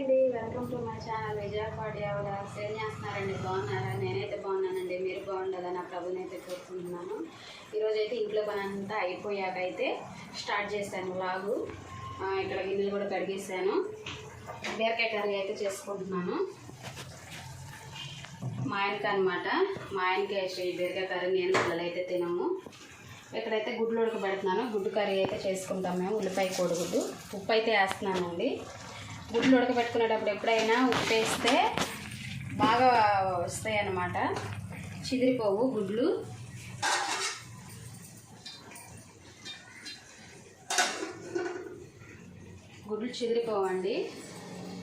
అండి. Welcome to my channel Vijayapati ఎవరు ఏం చేస్తున్నారండి? బాగున్నారా? నేనైతే బాగున్నానండి. మీరు బాగుండదా నా ప్రభునైతే కోరుకుంటున్నాను. ఈరోజు అయితే ఇంట్లో పని అంతా అయిపోయాక అయితే స్టార్ట్ చేశాను లాగు. ఇక్కడ గిన్నెలు కూడా కడిగేసాను బీరకాయ కర్రీ అయితే చేసుకుంటున్నాను. మా ఆయనకి అనమాట మా ఆయనకి వేసే ఈ బీరకాయ కర్రీ నేను పిల్లలు అయితే తినము. ఇక్కడైతే గుడ్లు ఉడకబెడుతున్నాను. గుడ్డు కర్రీ అయితే చేసుకుంటాం మేము. ఉల్లిపాయ కోడిగుడ్డు ఉప్పు అయితే వేస్తున్నానండి. గుడ్లు ఉడకబెట్టుకునేటప్పుడు ఎప్పుడైనా ఉప్పు వేస్తే బాగా వస్తాయి అన్నమాట చిదిరిపోవు గుడ్లు. గుడ్లు చిదిరిపోవండి.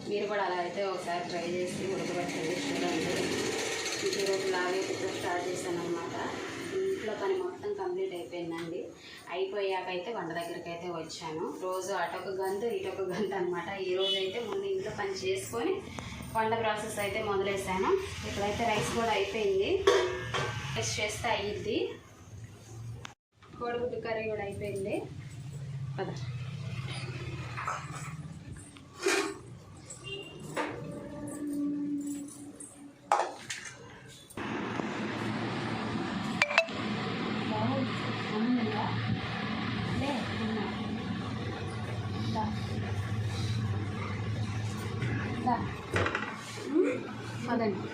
మీరు కూడా అలా అయితే ఒకసారి ట్రై చేసి ఉడకబెట్టండి చూడండి. ఇంటి రోజు లాగే స్టార్ట్ చేశాను అనమాట ఇంట్లో పని మొత్తం కంప్లీట్ అయిపోయిందండి. అయిపోయాక అయితే వంట దగ్గరికి అయితే వచ్చాను. రోజు అటొక గంతు ఇటొక గంతు అనమాట ఈ రోజు అయితే ముందు ఇంట్లో పని చేసుకొని వంట ప్రాసెస్ అయితే మొదలేసాను ఇక్కడైతే రైస్ కూడా అయిపోయింది. రైస్ చేస్తే అయ్యిద్ది కోడిగుడ్డు కర్రీ కూడా అయిపోయింది. కదా పదండి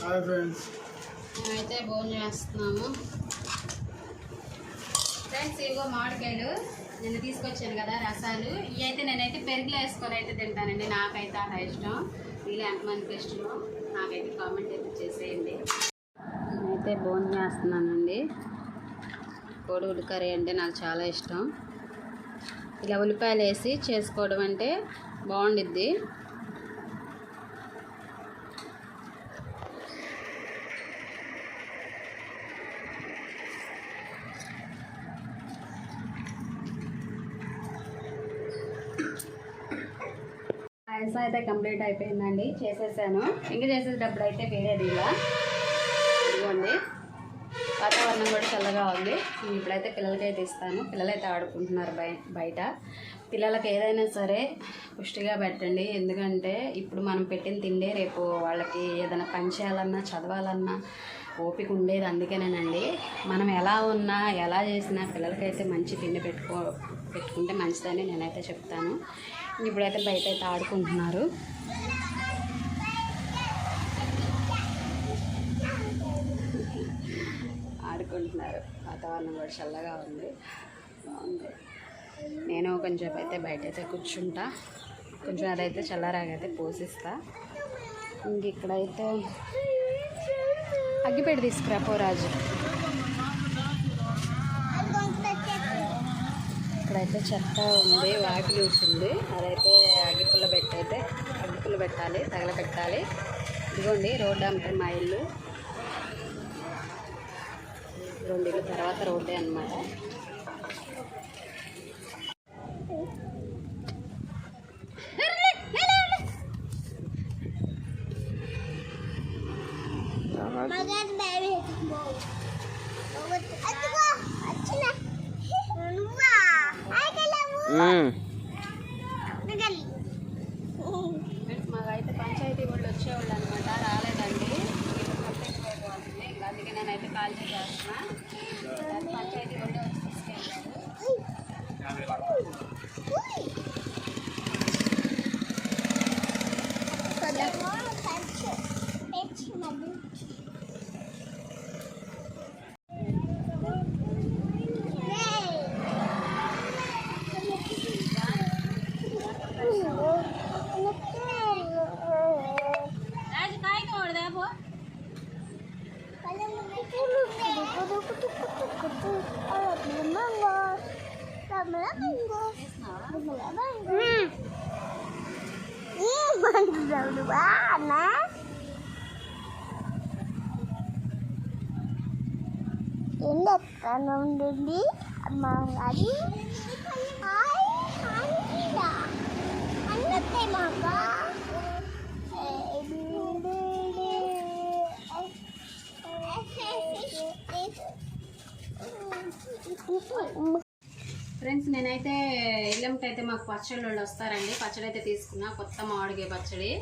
హాయ్ ఫ్రెండ్స్. మేమైతే భోజనం చేస్తున్నాము. ఫ్రెండ్స్ ఇవిగో మామిడికాయలు. నిన్న తీసుకొచ్చాను కదా రసాలు. ఇవి అయితే నేనైతే పెరుగులో వేసుకొని అయితే తింటానండి. నాకైతే అలా ఇష్టం. వీళ్ళు ఎంతమందికి ఇష్టమో నాకైతే కామెంట్ అయితే చేసేయండి. నేనైతే భోజనం చేస్తున్నానండి. కోడి కర్రీ అంటే నాకు చాలా ఇష్టం. ఇలా ఉల్లిపాయలు వేసి చేసుకోవడం అంటే బాగుండిద్ది. పాయసం అయితే కంప్లీట్ అయిపోయిందండి. చేసేసాను. ఇంకా చేసేటప్పుడు అయితే వేరేది ఇలా. వాతావరణం కూడా చల్లగా ఉంది. నేను ఇప్పుడైతే పిల్లలకైతే ఇస్తాను. పిల్లలైతే ఆడుకుంటున్నారు బయట. పిల్లలకి ఏదైనా సరే పుష్టిగా పెట్టండి. ఎందుకంటే ఇప్పుడు మనం పెట్టిన తిండే రేపు వాళ్ళకి ఏదైనా పని చేయాలన్నా చదవాలన్నా ఓపిక ఉండేది అందుకేనేనండి. మనం ఎలా ఉన్నా ఎలా చేసినా పిల్లలకైతే మంచి తిండి పెట్టుకో పెట్టుకుంటే మంచిదని నేనైతే చెప్తాను. ఇప్పుడైతే బయట అయితే ఆడుకుంటున్నారు. ఆడుకుంటున్నారు వాతావరణం కూడా చల్లగా ఉంది. బాగుంది. నేను కొంచెం అయితే బయట అయితే కూర్చుంటా. కొంచెం అదైతే చల్లరాగైతే పోసిస్తా. ఇంక ఇక్కడైతే అగ్గిపెట్టి తీసుకురా పోరాజు ఇక్కడైతే చెత్త ఉంది వాకిలి ఉంది అదైతే అగ్గిపుల్ల పెట్టయితే అగ్గిపుల్ల పెట్టాలి తగలబెట్టాలి ఇదిగోండి రోడ్డు అంటే మా ఇల్లు. రెండు ఇల్లు తర్వాత రోడ్డే అనమాట మాకైతే పంచాయతీ వాళ్ళు వచ్చేవాళ్ళు అనమాట రాలేదండి. అందుకే నేనైతే కాల్ చేస్తున్నా Mana? Ini tanam dulu, mangadi. Hai, hai dah. Anak temaga. Itu friends నేనైతే ఎల్లెంకి అయితే మాకు పచ్చడి వాళ్ళు వస్తారండి. పచ్చడి అయితే తీసుకున్నా. కొత్త మామిడికాయ పచ్చడి.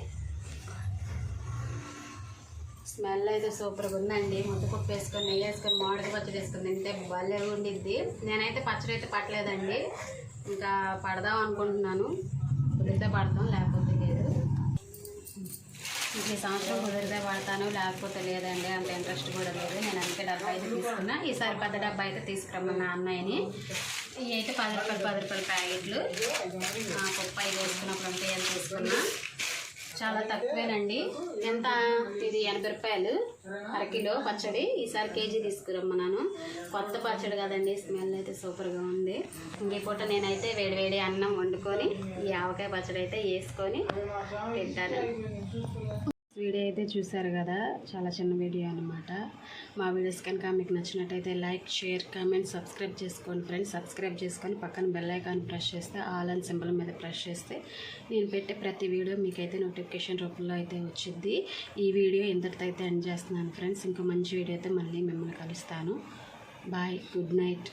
స్మెల్ అయితే సూపర్గా ఉందండి. ముద్దపప్పు వేసుకొని నెయ్యి వేసుకొని మామిడికాయ పచ్చడి వేసుకొని తింటే భలే ఉండిద్ది. నేనైతే పచ్చడి అయితే పట్టలేదండి. ఇంకా పడదాం అనుకుంటున్నాను. కుదిరితే పడతాం లేకపోతే లేదు. ఈ సంవత్సరం కుదిరితే పడతాను లేకపోతే లేదండి. అంత ఇంట్రెస్ట్ కూడా లేదు. నేను అందుకే డబ్బా అయితే తీసుకున్నా. ఈసారి పెద్ద డబ్బా అయితే తీసుకురమ్మన్నా అన్నయ్యని. ఇవి అయితే పది రూపాయలు పది రూపాయల ప్యాకెట్లు. ఆ, పప్పు వేసుకున్నప్పుడు అంతే ఎంత తీసుకున్నా. చాలా తక్కువేనండి. ఎంత? ఇది ఎనభై రూపాయలు అరకిలో పచ్చడి. ఈసారి కేజీ తీసుకురమ్మన్నాను. కొత్త పచ్చడి కదండి స్మెల్ అయితే సూపర్గా ఉంది. ఇంకే పూట నేనైతే వేడివేడి అన్నం వండుకొని ఈ ఆవకాయ పచ్చడి అయితే వేసుకొని తింటాను. వీడియో అయితే చూసారు కదా చాలా చిన్న వీడియో అనమాట మా వీడియోస్ కనుక మీకు నచ్చినట్టయితే లైక్ షేర్ కామెంట్ సబ్స్క్రైబ్ చేసుకోండి ఫ్రెండ్స్. సబ్స్క్రైబ్ చేసుకొని పక్కన బెల్ ఐకాన్ ప్రెస్ చేస్తే ఆల్ అండ్ సింబల్ మీద ప్రెస్ చేస్తే నేను పెట్టే ప్రతి వీడియో మీకైతే నోటిఫికేషన్ రూపంలో అయితే వచ్చింది ఈ వీడియో ఇంతటితో అయితే ఎండ్ చేస్తున్నాను ఫ్రెండ్స్ ఇంకో మంచి వీడియో అయితే మళ్ళీ మిమ్మల్ని కలుస్తాను. Bye good night.